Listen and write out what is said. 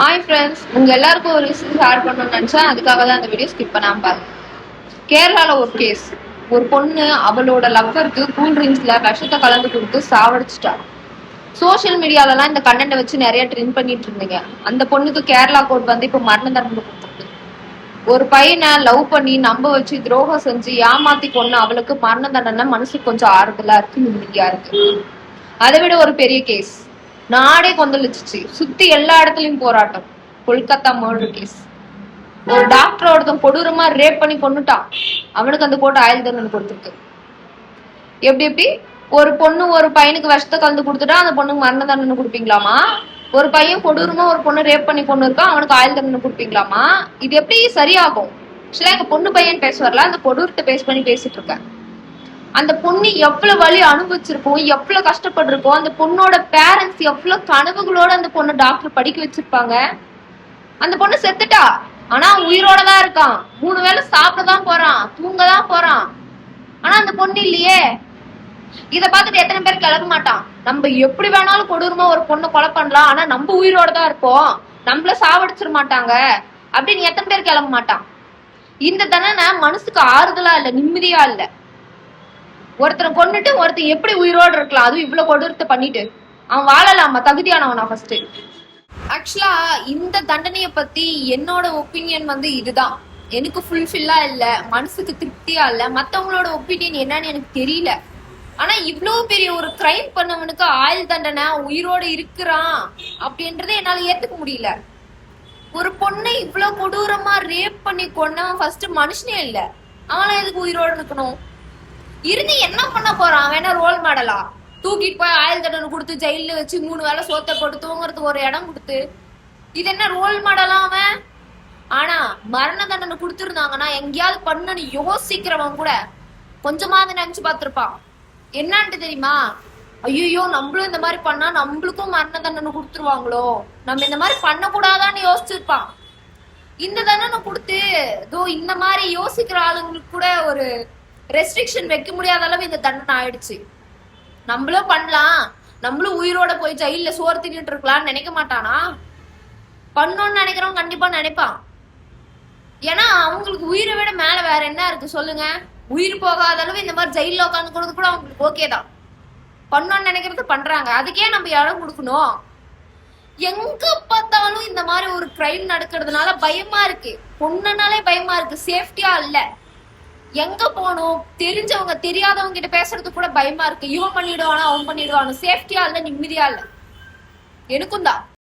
Hi friends உங்கள் எல்லாருக்கும் ஒரு விஷயம் ஷேர் பண்ணணும்னு நினச்சா அதுக்காக தான் அந்த வீடியோ ஸ்கிப் பண்ணாமல் பாருங்க. கேரளாவில் ஒரு கேஸ் ஒரு பொண்ணு அவளோட லவ்வருக்கு கூல் ட்ரிங்க்ஸ்ல விஷத்தை கலந்து கொடுத்து சாவடிச்சிட்டா. சோஷியல் மீடியாலலாம் இந்த கண்டென்ட்டை வச்சு நிறைய ட்ரெண்ட் பண்ணிட்டு இருந்தீங்க. அந்த பொண்ணுக்கு கேரளா கோர்ட் வந்து இப்போ மரண தண்டனை கொடுத்துருக்கு. ஒரு பையனை லவ் பண்ணி நம்ப வச்சு துரோகம் செஞ்சு ஏமாத்தி கொண்டு அவளுக்கு மரண தண்டனை மனசுக்கு கொஞ்சம் ஆறுதலா இருக்கு நிம்மதியா இருக்கு. அதை விட ஒரு பெரிய கேஸ் நாடே கொந்தளிச்சிச்சு. சுத்தி எல்லா இடத்துலயும் போராட்டம். கொல்கத்தா மர்டர் கேஸ் ஒரு டாக்டர் ஒருத்தன் கொடூரமா ரேப் பண்ணி கொன்னுட்டான் அவனுக்கு அந்த கோட்டை ஆயுள் தண்டனை கொடுத்துருக்கு. எப்படி எப்படி? ஒரு பொண்ணு ஒரு பையனுக்கு விஷத்தை கலந்து கொடுத்துட்டா அந்த பொண்ணுக்கு மரண தண்டனை கொடுப்பீங்களாமா? ஒரு பையன் கொடூரமா ஒரு பொண்ணு ரேப் பண்ணி கொண்டு இருக்கான் அவனுக்கு ஆயுள் தண்டனை கொடுப்பீங்களாமா? இது எப்படி சரியாகும்? ஆக்சுவலா எங்க பொண்ணு பையன் பேச வரல அந்த கொடூரத்தை பேஸ் பண்ணி பேசிட்டு இருக்கேன் அந்த பொண்ணு எவ்வளவு வலி அனுபவிச்சிருக்கோம் எவ்வளவு கஷ்டப்பட்டிருக்கோம் அந்த பொண்ணோட பேரண்ட்ஸ் எவ்வளவு கனவுகளோட அந்த பொண்ணு டாக்டர் படிக்க வச்சிருப்பாங்க. அந்த பொண்ணு செத்துட்டா. ஆனா அவன் உயிரோட தான் இருக்கான். மூணு வேளை சாப்பிட தான் போறான். தூங்க தான் போறான். ஆனா அந்த பொண்ணு இல்லையே. இத பார்த்துட்டு எத்தனை பேர் கிளம்ப மாட்டான். நம்ம எப்படி வேணாலும் கொடூரமா ஒரு பொண்ணை கொலை பண்ணலாம். ஆனா நம்ம உயிரோட தான் இருப்போம். நம்மள சாவடிச்சிட மாட்டாங்க. அப்படின்னு எத்தனை பேர் கிளம்ப மாட்டான். இந்த தண்டனை மனசுக்கு ஆறுதலா இல்ல நிம்மதியா இல்லை. ஒருத்தரை கொன்னுட்டு ஒருத்தன் எப்படி உயிரோடு இருக்கலாம்? அதுவும் இவ்வளவு கொடூரத்தை பண்ணிட்டு. அவன் வாழலாமா? தகுதியானவனா ஃபர்ஸ்ட் ஆக்சுவலா இந்த தண்டனைய பத்தி என்னோட ஒப்பீனியன் வந்து இதுதான். எனக்கு ஃபுல்ஃபில்லா இல்ல மனசுக்கு திருப்தியா இல்ல. மத்தவங்களோட ஒப்பீனியன் என்னன்னு எனக்கு தெரியல. ஆனா இவ்வளவு பெரிய ஒரு கிரைம் பண்ணவனுக்கு ஆயுள் தண்டனை உயிரோட இருக்கிறான் அப்படின்றத என்னால ஏத்துக்க முடியல. ஒரு பொண்ணை இவ்வளவு கொடூரமா ரேப் பண்ணி கொண்டவன் ஃபர்ஸ்ட் மனுஷனே இல்ல. அவன் எதுக்கு உயிரோட இருக்கணும்? இருந்து என்ன பண்ண போறான்? வேணா ரோல் மாடலா தூக்கிட்டு போய் ஆயுள் தண்டனை கொடுத்து ஜெயில வச்சு மூணு வேளை சோத்த போட்டு தூங்குறதுக்கு ஒரு இடம் கொடுத்து. இது என்ன ரோல் மாடலா அவன்? ஆனா மரண தண்டனை கொடுத்துருந்தாங்கன்னா எங்கேயாவது பண்ணனு யோசிக்கிறவன் கூட கொஞ்சமாவது நினைச்சு பார்த்திருப்பான். என்னான்ட்டு தெரியுமா? ஐயோ நம்மளும் இந்த மாதிரி பண்ணா நம்மளுக்கும் மரண தண்டனை கொடுத்துருவாங்களோ? நம்ம இந்த மாதிரி பண்ணக்கூடாதான்னு யோசிச்சிருப்பான். இந்த தண்டனை கொடுத்து இதோ இந்த மாதிரி யோசிக்கிற ஆளுங்களுக்கு கூட ஒரு ரெஸ்ட்ரிக்ஷன் வைக்க முடியாத அளவு இந்த தண்டனை ஆயிடுச்சு. நம்மளும் பண்ணலாம். நம்மளும் உயிரோட போய் ஜெயில சோறு தின்னுட்டு இருக்கலாம்னு நினைக்க மாட்டானா? பண்ணோம்னு நினைக்கிறவன் கண்டிப்பா நினைப்பான். ஏன்னா அவங்களுக்கு உயிரை விட மேல வேற என்ன இருக்கு சொல்லுங்க? உயிர் போகாத அளவு இந்த மாதிரி ஜெயில உட்காந்து கொடுத்து கூட அவங்களுக்கு ஓகே தான். பண்ணோம்னு நினைக்கிறது பண்றாங்க. அதுக்கே நம்ம இடம் கொடுக்கணும். எங்க பார்த்தாலும் இந்த மாதிரி ஒரு கிரைம் நடக்கிறதுனால பயமா இருக்கு. பொண்ணுனாலே பயமா இருக்கு. சேஃப்டியா இல்லை. எங்க போனோம்? தெரிஞ்சவங்க தெரியாதவங்க கிட்ட பேசுறது கூட பயமா இருக்கு. இவன் பண்ணிடுவானா அவன் பண்ணிடுவானு? சேஃப்டியா இல்ல நிம்மதியா இல்ல? எனக்கும் தான்.